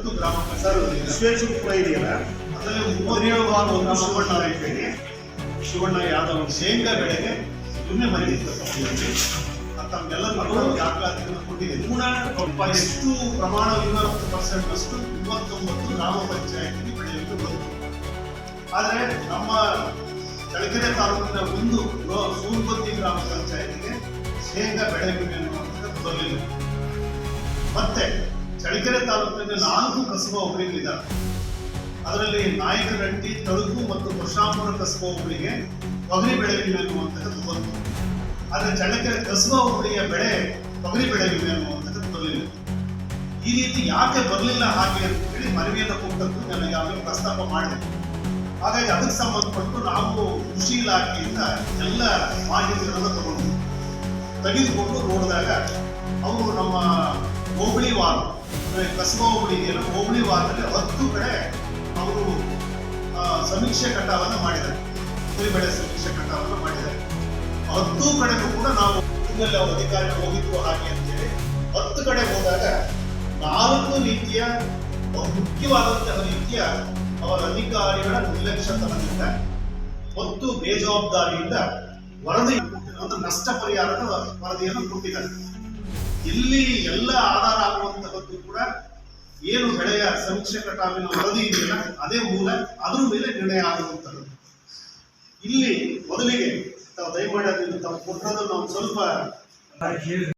ಒಂಬತ್ತು ಗ್ರಾಮ ಪಂಚಾಯತ್ ವಿಶ್ವೇಶ್ವರಪುರ ಇದೆಯಲ್ಲ, ಅದರಲ್ಲಿ ಮೂವತ್ತೇಳು ಒಂದು ಶಿವಣ್ಣ ರೈತರಿಗೆ ಶಿವಣ್ಣ ಯಾದವ್ ಶೇಂಗಾ ಬೆಳೆಗೆ ಸುಮ್ಮನೆ ಬಂದಿತ್ತು ತಮ್ಮೆಲ್ಲ ಮಕ್ಕಳು ದಾಖಲಾತಿಗಳನ್ನು ಕೊಟ್ಟಿದೆ ಕೂಡ ಎಷ್ಟು ಪ್ರಮಾಣ ಇಪ್ಪತ್ತು ಪರ್ಸೆಂಟ್ ಅಷ್ಟು ಗ್ರಾಮ ಪಂಚಾಯತಿಗೆ ಬೆಳೆಯಲು ಬಂತು. ಆದರೆ ನಮ್ಮ ಚಳ್ಳಕೆರೆ ತಾಲೂಕಿನ ಒಂದು ಸೂರ್ಬತ್ತಿ ಗ್ರಾಮ ಪಂಚಾಯತಿಗೆ ಶೇಂಗಾ ಬೆಳೆ ಅನ್ನುವಂಥದ್ದು ಬರಲಿಲ್ಲ ಮತ್ತೆ ಚಳ್ಳಕೆರೆ ತಾಲೂಕಿನ ನಾಲ್ಕು ಕಸಬಾ ಹೋಬಳಿಗಳಿದ್ದಾವೆ ಅದರಲ್ಲಿ ನಾಯಕನಹಟ್ಟಿ ತಳುಕು ಮತ್ತು ಪರಶುರಾಮಪುರ ಕಸಬಾ ಹೋಬಳಿಗೆ ತೊಗರಿ ಬೆಳೆ ವಿಮೆ ಅನ್ನುವಂಥದ್ದು ಬಂತು ಆದರೆ ಚಳ್ಳಕೆರೆ ಕಸಬಾ ಹೋಬಳಿಯ ಬೆಳೆ ತೊಗರಿ ಬೆಳೆ ವಿಮೆ ಅನ್ನುವಂಥದ್ದು ಬರಲಿಲ್ಲ. ಈ ರೀತಿ ಯಾಕೆ ಬರಲಿಲ್ಲ ಹಾಗೆ ಅಂತ ಹೇಳಿ ಮನವಿಯನ್ನು ಕೊಟ್ಟದ್ದು ನನಗೆ ಆಗಲೇ ಪ್ರಸ್ತಾಪ ಮಾಡಿದೆ. ಹಾಗಾಗಿ ಅದಕ್ಕೆ ಸಂಬಂಧಪಟ್ಟು ನಾವು ಕೃಷಿ ಇಲಾಖೆಯಿಂದ ಎಲ್ಲ ಮಾಹಿತಿಗಳನ್ನು ತಗೊಂಡು ತೆಗೆದುಕೊಂಡು ನೋಡಿದಾಗ ಅವರು ನಮ್ಮ ಹೋಬಳಿ ವಾರ ಕಸಬಾ ಹೋಬಳಿ ಇದೆಯಲ್ಲ ಹೋಬಳಿ ವಾರದಲ್ಲಿ ಹತ್ತು ಕಡೆ ಅವರು ಸಮೀಕ್ಷೆ ಕಟಾವನ್ನು ಮಾಡಿದ್ದಾರೆ. ಕುರಿ ಬೆಳೆ ಸಮೀಕ್ಷೆ ಕಟಾವನ್ನು ಮಾಡಿದ್ದಾರೆ. ಹತ್ತು ಕಡೆಗೂ ಕೂಡ ನಾವು ಅಧಿಕಾರಿ ಹೋಗಿದ್ದು ಹಾಗೆ ಅಂತೇಳಿ ಹತ್ತು ಕಡೆ ಹೋದಾಗ ನಾಲ್ಕು ರೀತಿಯ ಮುಖ್ಯವಾದಂತಹ ರೀತಿಯ ಅವರ ಅಧಿಕಾರಿಗಳ ನಿರ್ಲಕ್ಷ್ಯತನದಿಂದ ಮತ್ತು ಬೇಜವಾಬ್ದಾರಿಯಿಂದ ವರದಿ ಒಂದು ನಷ್ಟ ಪರಿಹಾರದ ವರದಿಯನ್ನು ಕೊಟ್ಟಿದ್ದಾರೆ. ಇಲ್ಲಿ ಎಲ್ಲ ಆಧಾರ ಆಗುವಂತಹದ್ದು ಕೂಡ ಏನು ಬೆಳೆಯ ಸಮೀಕ್ಷೆ ಕಟಾವಿನ ವರದಿ ಇದೆಯಲ್ಲ, ಅದೇ ಮೂಲ, ಅದ್ರ ಮೇಲೆ ನಿರ್ಣಯ ಆಗುವಂಥದ್ದು. ಇಲ್ಲಿ ಮೊದಲಿಗೆ ತಾವು ದಯಮಾಡಿ ತಾವು ಕೊಟ್ಟರೋದು ನಾವು ಸ್ವಲ್ಪ